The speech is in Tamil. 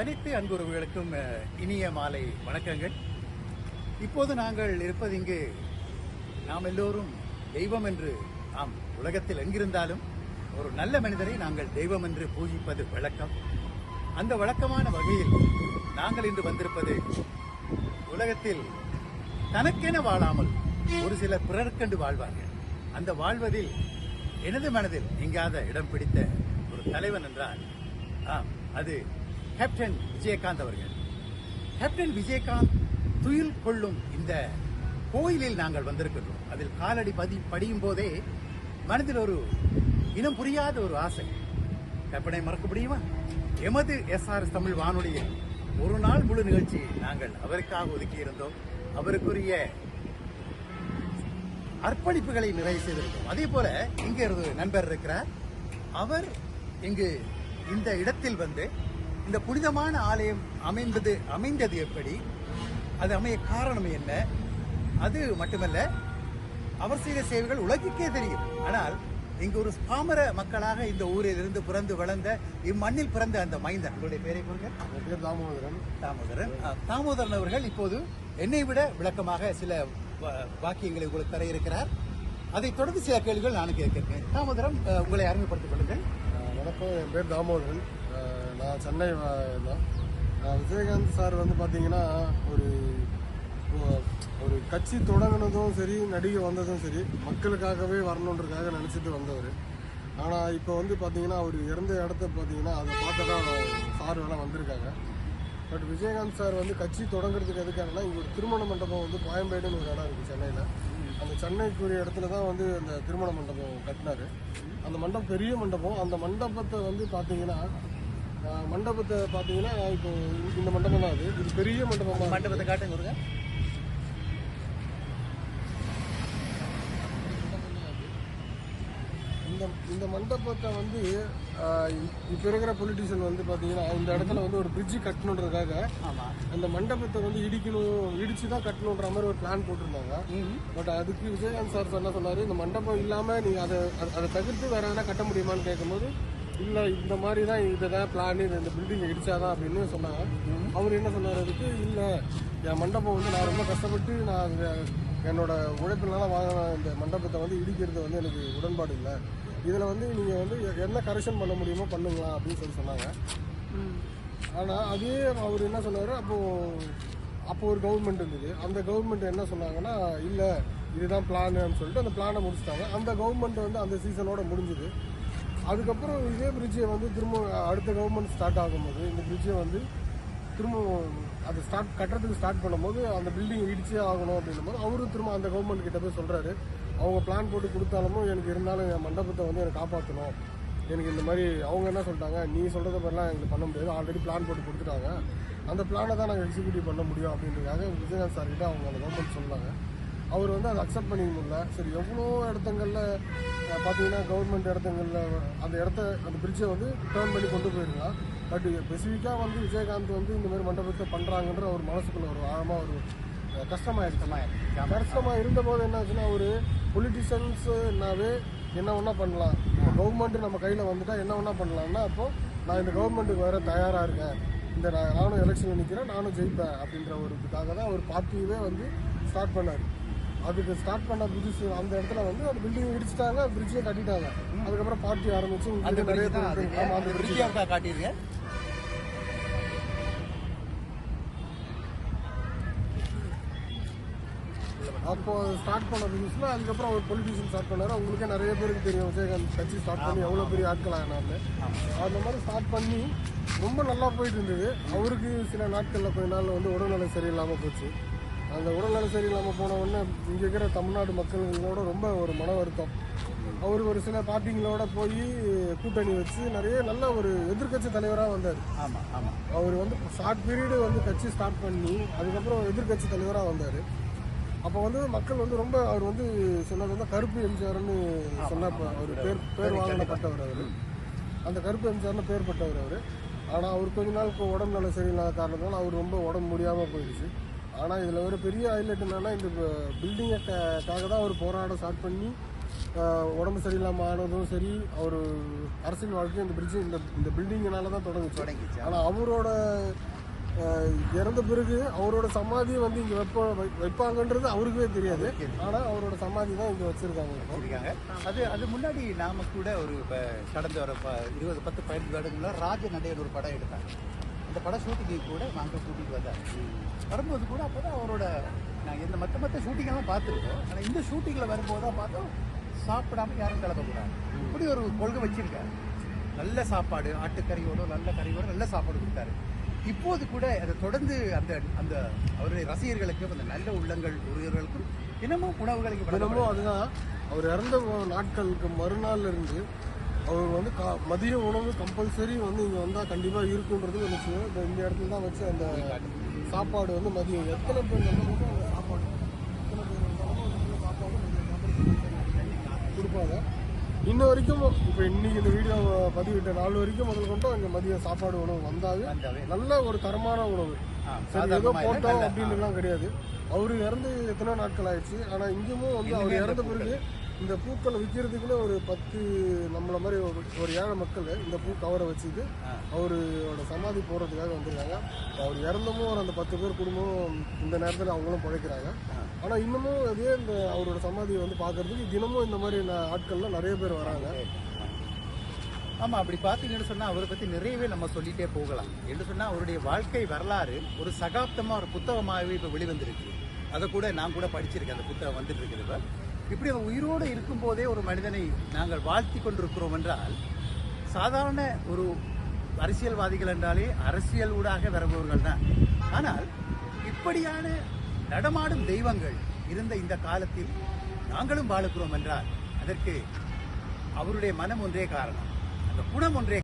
அனைத்து அன்புறவுகளுக்கும் இனிய மாலை வணக்கங்கள். இப்போது நாங்கள் இருப்பது இங்கு நாம் எல்லோரும் தெய்வம் என்று நாம் உலகத்தில் எங்கிருந்தாலும் ஒரு நல்ல மனிதரை நாங்கள் தெய்வம் என்று பூஜிப்பது வழக்கம். அந்த வழக்கமான வகையில் நாங்கள் இன்று வந்திருப்பது உலகத்தில் தனக்கென வாழாமல் ஒரு சில பிறர்கண்டு வாழ்வார்கள். அந்த வாழ்வதில் எனது மனதில் எங்காத இடம் பிடித்த ஒரு தலைவன் என்றால் ஆம் அது கேப்டன் விஜயகாந்த் அவர்கள். கேப்டன் விஜயகாந்த் துயில் கொள்ளும் இந்த கோயிலில் நாங்கள் வந்திருக்கின்றோம். அதில் காலடி பதி படியும் போதே மனதில் ஒரு இனம் புரியாத ஒரு ஆசை. கற்பனை மறக்க முடியுமா? எமது எஸ்ஆர்எஸ் தமிழ் வானொலியில் ஒரு நாள் முழு நிகழ்ச்சி நாங்கள் அவருக்காக ஒதுக்கியிருந்தோம் அவருக்குரிய அர்ப்பணிப்புகளை நிறைவு செய்திருந்தோம் அதே போல இங்கே ஒரு நண்பர் இருக்கிறார். அவர் இங்கு இந்த இடத்தில் வந்து இந்த புனிதமான ஆலயம் அமைந்தது அமைந்தது எப்படி? அது அமைய காரணம் என்ன? அது மட்டுமல்ல அவர் செய்த சேவைகள் உலகுக்கே தெரியும். ஆனால் இங்கு ஒரு பாமர மக்களாக இந்த ஊரில் இருந்து பிறந்து வளர்ந்த இம்மண்ணில் பிறந்த அந்த மைந்தன். உங்களுடைய பேரை பேர் தாமோதரன். தாமோதரன். தாமோதரன் அவர்கள் இப்போது என்னை விட விளக்கமாக சில வாக்கியங்களை உங்களுக்கு தர இருக்கிறார். அதைத் தொடர்ந்து சில கேள்விகள் நானும் கேட்கிறேன். தாமோதரம் உங்களை அறிமுகப்படுத்திக் கொள்ளுங்கள். வணக்கம். என் பேர் தாமோதரன். நான் சென்னை தான் விஜயகாந்த் சார் வந்து பார்த்தீங்கன்னா ஒரு ஒரு கட்சி தொடங்கினதும் சரி நடிகை வந்ததும் சரி மக்களுக்காகவே வரணுன்றதுக்காக நினச்சிட்டு வந்தவர். ஆனால் இப்போ வந்து பார்த்தீங்கன்னா அவர் இறந்த இடத்த பார்த்தீங்கன்னா அதை பார்த்து தான் சார் வேணால் வந்திருக்காங்க. பட் விஜயகாந்த் சார் வந்து கட்சி தொடங்குறதுக்கு எதுக்காகனா இங்கே ஒரு திருமண மண்டபம் வந்து கோயம்பேடுன்னு ஒரு இடம் இருக்குது சென்னையில். அந்த சென்னைக்குரிய இடத்துல தான் வந்து அந்த திருமண மண்டபம் கட்டினார். அந்த மண்டபம் பெரிய மண்டபம். அந்த மண்டபத்தை வந்து பார்த்தீங்கன்னா மண்டபத்தை பார்த்தீங்கன்னா இப்போ இந்த மண்டபம் தான் அது இது பெரிய மண்டபமாக மண்டபத்தை காட்டுங்க ஒருங்க. இந்த இந்த மண்டபத்தை வந்து இப்போ இருக்கிற பொலிட்டிஷியன் வந்து பார்த்தீங்கன்னா இந்த இடத்துல வந்து ஒரு பிரிட்ஜு கட்டணுன்றதுக்காக அந்த மண்டபத்தை வந்து இடிக்கணும் இடிச்சு தான் கட்டணுன்ற மாதிரி ஒரு பிளான் போட்டிருந்தாங்க. பட் அதுக்கு விஜயகாந்த் சார் என்ன சொன்னாரு இந்த மண்டபம் இல்லாம நீங்க அதை அதை- அதை தவிர்த்து வேற எதனா கட்ட முடியுமான்னு கேட்கும்போது இல்லை இந்த மாதிரி தான் இதுதான் பிளான் இந்த பில்டிங் இடிச்சாதான் அப்படின்னு சொன்னாங்க. அவர் என்ன சொன்னார் அதுக்கு இல்லை என் மண்டபம் வந்து நான் ரொம்ப கஷ்டப்பட்டு நான் என்னோட உழைப்பினால வாங்கின இந்த மண்டபத்தை வந்து இடிக்கிறது வந்து எனக்கு உடன்பாடு இல்லை. இதில் வந்து நீங்கள் வந்து என்ன கரெக்ஷன் பண்ண முடியுமோ பண்ணுங்களா? அப்படின்னு சொல்லி சொன்னாங்க. ஆனால் அதே அவர் என்ன சொன்னார் அப்போது அப்போ ஒரு கவர்மெண்ட் இருந்தது. அந்த கவர்மெண்ட் என்ன சொன்னாங்கன்னா இல்லை இதுதான் பிளான்னு சொல்லிட்டு அந்த பிளானை முடிச்சிட்டாங்க. அந்த கவர்மெண்ட் வந்து அந்த சீசனோட முடிஞ்சுது. அதுக்கப்புறம் இதே பிரிட்ஜை வந்து திரும்ப அடுத்த கவர்மெண்ட் ஸ்டார்ட் ஆகும்போது இந்த பிரிட்ஜை வந்து திரும்ப அது ஸ்டார்ட் கட்டுறதுக்கு ஸ்டார்ட் பண்ணும்போது அந்த பில்டிங் இடிச்சே ஆகணும் அப்படின்னும் போது அவரும் திரும்ப அந்த கவர்மெண்ட் கிட்ட போய் சொல்கிறாரு அவங்க பிளான் போட்டு கொடுத்தாலும் எனக்கு இருந்தாலும் என் மண்டபத்தை வந்து எனக்கு காப்பாற்றணும் எனக்கு இந்த மாதிரி அவங்க என்ன சொல்லிட்டாங்க? நீ சொல்கிறத மாதிரிலாம் எங்களுக்கு பண்ண முடியாது. ஆல்ரெடி பிளான் போட்டு கொடுத்துட்டாங்க. அந்த பிளானை தான் நாங்கள் எக்ஸிக்யூட்டிவ் பண்ண முடியும் அப்படின்றதுக்காக விஜயகாந்த் சார்கிட்ட அவங்க அந்த கவர்மெண்ட் சொன்னாங்க. அவர் வந்து அதை அக்செப்ட் பண்ணிக்க முடியல. சரி எவ்வளோ இடத்துங்களில் பார்த்தீங்கன்னா கவர்மெண்ட் இடத்துங்களில் அந்த இடத்த அந்த பிரிட்ஜை வந்து டேர்ன் பண்ணி கொண்டு போயிருக்கலாம் பட் ஸ்பெசிஃபிக்காக வந்து விஜயகாந்த் வந்து இந்த மாதிரி மண்டபத்தை பண்ணுறாங்கன்ற ஒரு மனசுக்குள்ள ஒரு ஆழமாக ஒரு ஆமா. கஷ்டமாக இருந்தபோது என்னாச்சுன்னா ஒரு பொலிட்டிஷியன்ஸுனாவே என்ன வேணால் பண்ணலாம். கவர்மெண்ட் நம்ம கையில் வந்துட்டா என்ன வேணால் பண்ணலாம்னா அப்போ நான் இந்த கவர்மெண்ட்டுக்கு வர தயாராக இருக்கேன். இந்த நான் நானும் எலெக்ஷனில் நிற்கிறேன் நானும் ஜெயிப்பேன் அப்படின்ற ஒரு இதுக்காக தான் ஒரு பார்ட்டியவே வந்து ஸ்டார்ட் பண்ணார். அதுக்கு ஸ்டார்ட் பண்ண புதுசு அந்த இடத்துல வந்து அந்த பில்டிங் இடிச்சிட்டாங்க பிரிட்ஜையும் கட்டிட்டாங்க. அதுக்கப்புறம் பார்ட்டி ஆரம்பிச்சு அந்த நிறைய. பேர் காட்டியிருங்க அப்போ ஸ்டார்ட் பண்ண புதுசுல அதுக்கப்புறம் ஒரு பொலிட்டிஷியன் ஸ்டார்ட் பண்ணாரு. உங்களுக்கே நிறைய பேருக்கு தெரியும் விஜயகாந்த் கட்சி ஸ்டார்ட் பண்ணி எவ்வளோ பெரிய ஆட்கள் ஆனார்னு. அந்த மாதிரி ஸ்டார்ட் பண்ணி ரொம்ப நல்லா போயிட்டு இருந்தது. அவருக்கு சில நாட்களில் கொஞ்ச நாள் வந்து உடல்நலை சரியில்லாமல் போச்சு. அந்த உடல்நலை சரியில்லாமல் போன உடனே இங்கே இருக்கிற தமிழ்நாடு மக்களோட ரொம்ப ஒரு மன வருத்தம். அவர் ஒரு சில பார்ட்டிங்களோட போய் கூட்டணி வச்சு நிறைய நல்ல ஒரு எதிர்க்கட்சி தலைவராக வந்தார். அவர் வந்து ஷார்ட் பீரியடு வந்து கட்சி ஸ்டார்ட் பண்ணி அதுக்கப்புறம் எதிர்க்கட்சி தலைவராக வந்தார். அப்போ வந்து மக்கள் வந்து ரொம்ப அவர் வந்து சொன்னது வந்து கருப்பு எம்ஜிஆர்னு சொன்னப்ப அவர் பேர் பேர் வாங்கினப்பட்டவர் அவர். அந்த கருப்பு எம்ஜிஆர்னு பேர் பட்டவர் அவர். ஆனால் அவர் கொஞ்ச நாள் இப்போ உடம்பு நல்ல சரியில்லாத காரணத்தினால அவர் ரொம்ப உடம்பு முடியாமல் போயிடுச்சு. ஆனால் இதில் ஒரு பெரிய ஹைலைட் என்னன்னா இந்த பில்டிங்கை காக தான் அவர் போராட ஸ்டார்ட் பண்ணி உடம்பு சரியில்லாம ஆனதும் சரி அவர் அரசியல் வாழ்க்கை இந்த பிரிட்ஜ் இந்த இந்த பில்டிங்கினால தான் தொடங்குச்சு. தொடங்கிச்சு. ஆனா அவரோட இறந்த பிறகு அவரோட சமாதி வந்து இங்க வைப்ப வைப்பாங்கன்றது அவருக்கே தெரியாது ஆனா அவரோட சமாதி தான் இங்க வச்சிருக்காங்க. இப்போ. இருக்காங்க அது அது முன்னாடி நாம கூட ஒரு கடந்த ஒரு ப- இருபது பத்து பதினஞ்சு வருடங்கள ராஜ நடையன் ஒரு படம் எடுத்தாங்க. அந்த படம் ஷூட்டிங்கு கூட நாங்கள் கூட்டிட்டு வந்தார். வரும்போது கூட அப்பதான் அவரோட நாங்கள் இந்த மற்ற மற்ற ஷூட்டிங்கெல்லாம் பார்த்துருக்கோம். ஆனால் இந்த ஷூட்டிங்கில் வரும்போது தான் பார்த்தோம் சாப்பிடாம யாரும் கிளம்பக்கூடாது. இப்படி ஒரு கொள்கை வச்சிருக்காரு. நல்ல சாப்பாடு ஆட்டுக்கறியோட நல்ல கறியோட நல்ல சாப்பாடு கொடுத்தாரு. இப்போது கூட அதை தொடர்ந்து அந்த அந்த அவருடைய ரசிகர்களுக்கும் அந்த நல்ல உள்ளங்கள் உரியவர்களுக்கும் தினமும் உணவுகளுக்கு தினமும் அதுதான். அவர் இறந்த நாட்களுக்கு மறுநாள்ல இருந்து அவர் வந்து கா- மதிய உணவு கம்பல்சரி வந்து இங்க வந்தா கண்டிப்பா இருக்குன்றது விஷயம் இந்த இடத்துல தான் வச்சு அந்த சாப்பாடு வந்து மதியம் எத்தனை பேர் வந்தாலும் அந்த சாப்பாடு எத்தனை பேர் வந்தாலும் சாப்பாடு கொடுப்பாங்க. இன்ன வரைக்கும் இப்போ இன்னைக்கு இந்த வீடியோ பதிவிட்ட நாள் வரைக்கும் முதல் கொண்டும் இங்க மதியம் சாப்பாடு உணவு வந்தாவே. நல்ல ஒரு தரமான உணவு. சரி ஏதோ போட்டோம் நல்ல- அப்படின்னு எல்லாம் கிடையாது. அவரு இறந்து எத்தனை நாட்கள் ஆயிடுச்சு. ஆனா இங்கேயும் வந்து அவர் இறந்த பிறகு இந்த பூக்களை விற்கிறதுக்குன்னு ஒரு பத்து நம்மள மாதிரி ஒரு ஏழை மக்கள் இந்த பூ கவரை வச்சுட்டு. அவரோட சமாதி போறதுக்காக வந்திருக்காங்க. அவர் இறந்தமும் ஒரு அந்த பத்து பேர் குடும்பம் இந்த நேரத்தில் அவங்களும் பிழைக்கிறாங்க ஆனா இன்னமும் அதே இந்த அவரோட சமாதியை வந்து பார்க்கறதுக்கு தினமும் இந்த மாதிரி ஆட்கள்லாம் நிறைய பேர் வராங்க. ஆமா அப்படி பார்த்தீங்கன்னு சொன்னா அவரை பத்தி நிறையவே நம்ம சொல்லிட்டே போகலாம். என்று சொன்னா அவருடைய வாழ்க்கை வரலாறு ஒரு சகாப்தமா ஒரு புத்தகமாகவே இப்ப வெளிவந்திருக்கு. அதை கூட நான் கூட படிச்சிருக்கேன் அந்த புத்தகம் வந்துட்டு இருக்குது இப்ப. இப்படி அவன் உயிரோடு இருக்கும்போதே ஒரு மனிதனை நாங்கள் வாழ்த்தி கொண்டிருக்கிறோம் என்றால் சாதாரண ஒரு அரசியல்வாதிகள் என்றாலே அரசியல் ஊடாக வருபவர்கள் தான். ஆனால் இப்படியான நடமாடும் தெய்வங்கள் இருந்த இந்த காலத்தில் நாங்களும் வாழுகிறோம் என்றால் அதற்கு அவருடைய மனம் ஒன்றே காரணம். அந்த குணம் ஒன்றே